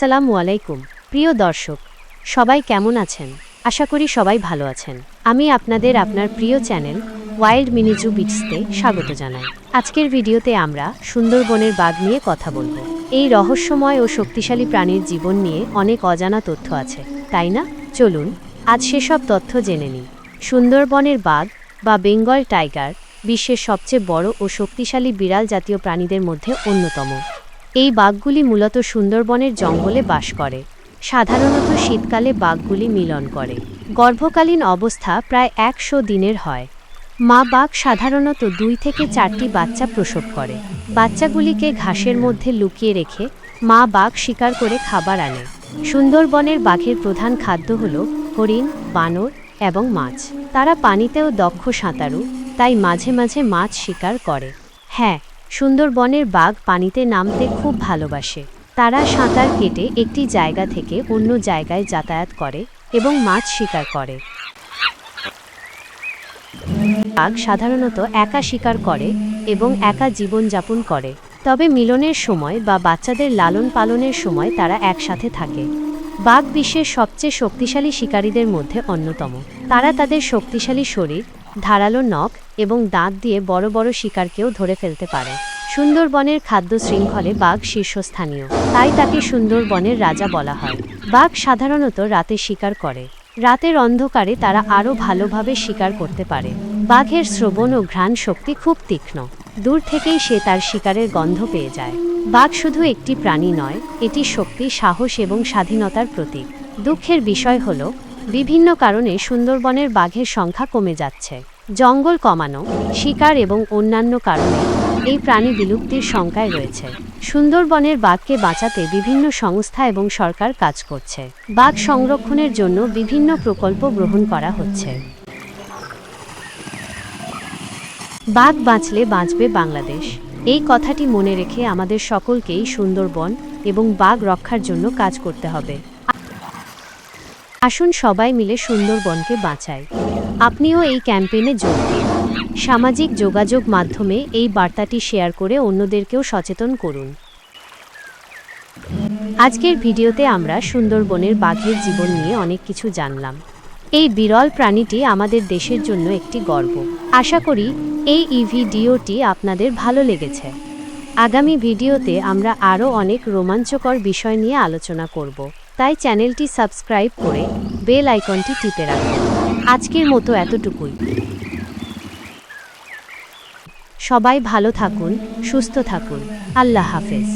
আসসালামু আলাইকুম, প্রিয় দর্শক, সবাই কেমন আছেন? আশা করি সবাই ভালো আছেন। আমি আপনাদের আপনার প্রিয় চ্যানেল ওয়াইল্ড মিনিজু বিটসতে স্বাগত জানাই। আজকের ভিডিওতে আমরা সুন্দরবনের বাঘ নিয়ে কথা বলব। এই রহস্যময় ও শক্তিশালী প্রাণীর জীবন নিয়ে অনেক অজানা তথ্য আছে, তাই না? চলুন, আজ সেসব তথ্য জেনে নিই। সুন্দরবনের বাঘ বা বেঙ্গল টাইগার বিশ্বের সবচেয়ে বড় ও শক্তিশালী বিড়াল জাতীয় প্রাণীদের মধ্যে অন্যতম। এই বাঘগুলি মূলত সুন্দরবনের জঙ্গলে বাস করে। সাধারণত শীতকালে বাঘগুলি মিলন করে। গর্ভকালীন অবস্থা প্রায় একশো দিনের হয়। মা বাঘ সাধারণত দুই থেকে চারটি বাচ্চা প্রসব করে। বাচ্চাগুলিকে ঘাসের মধ্যে লুকিয়ে রেখে মা বাঘ শিকার করে খাবার আনে। সুন্দরবনের বাঘের প্রধান খাদ্য হল হরিণ, বানর এবং মাছ। তারা পানিতেও দক্ষ সাঁতারু, তাই মাঝে মাঝে মাছ শিকার করে। হ্যাঁ সুন্দরবনের বাঘ পানিতে নামতে খুব ভালোবাসে। তারা সাঁতার কেটে একটি জায়গা থেকে অন্য জায়গায় যাতায়াত করে এবং মাছ শিকার করে। বাঘ সাধারণত একা শিকার করে এবং একা জীবনযাপন করে। তবে মিলনের সময় বা বাচ্চাদের লালন পালনের সময় তারা একসাথে থাকে। বাঘ বিশ্বের সবচেয়ে শক্তিশালী শিকারীদের মধ্যে অন্যতম। তারা তাদের শক্তিশালী শরীর ধারালো নখ এবং দাঁত দিয়ে বড় বড় শিকারকেও ধরে ফেলতে পারে। সুন্দরবনের খাদ্য শৃঙ্খলে বাঘ শীর্ষস্থানীয়, তাই তাকে সুন্দরবনের রাজা বলা হয়। বাঘ সাধারণত রাতে শিকার করে। রাতের অন্ধকারে তারা আরও ভালোভাবে শিকার করতে পারে। বাঘের শ্রবণ ও ঘ্রাণ শক্তি খুব তীক্ষ্ণ। দূর থেকেই সে তার শিকারের গন্ধ পেয়ে যায়। বাঘ শুধু একটি প্রাণী নয়, এটি শক্তি, সাহস এবং স্বাধীনতার প্রতীক। দুঃখের বিষয় হল বিভিন্ন কারণে সুন্দরবনের বাঘের সংখ্যা কমে যাচ্ছে। জঙ্গল কমানো, শিকার এবং অন্যান্য কারণে এই প্রাণী বিলুপ্তির সংখ্যায় রয়েছে। সুন্দরবনের বাঘকে বাঁচাতে বিভিন্ন সংস্থা এবং সরকার কাজ করছে। বাঘ সংরক্ষণের জন্য বিভিন্ন প্রকল্প গ্রহণ করা হচ্ছে। বাঘ বাঁচলে বাঁচবে বাংলাদেশ। এই কথাটি মনে রেখে আমাদের সকলকেই সুন্দরবন এবং বাঘ রক্ষার জন্য কাজ করতে হবে। আসুন সবাই মিলে সুন্দরবনকে বাঁচাই। আপনিও এই ক্যাম্পেইনে যোগ দিন। সামাজিক যোগাযোগ মাধ্যমে এই বার্তাটি শেয়ার করে অন্যদেরকেও সচেতন করুন। আজকের ভিডিওতে আমরা সুন্দরবনের বাঘের জীবন নিয়ে অনেক কিছু জানলাম। এই বিরল প্রাণীটি আমাদের দেশের জন্য একটি গর্ব। আশা করি এই ই ভিডিওটি আপনাদের ভালো লেগেছে। আগামী ভিডিওতে আমরা আরও অনেক রোমাঞ্চকর বিষয় নিয়ে আলোচনা করব। তাই চ্যানেলটি সাবস্ক্রাইব করে বেল আইকনটি টিপে রাখুন। আজকের মতো এতটুকুই। সবাই ভালো থাকুন, সুস্থ থাকুন। আল্লাহ হাফেজ।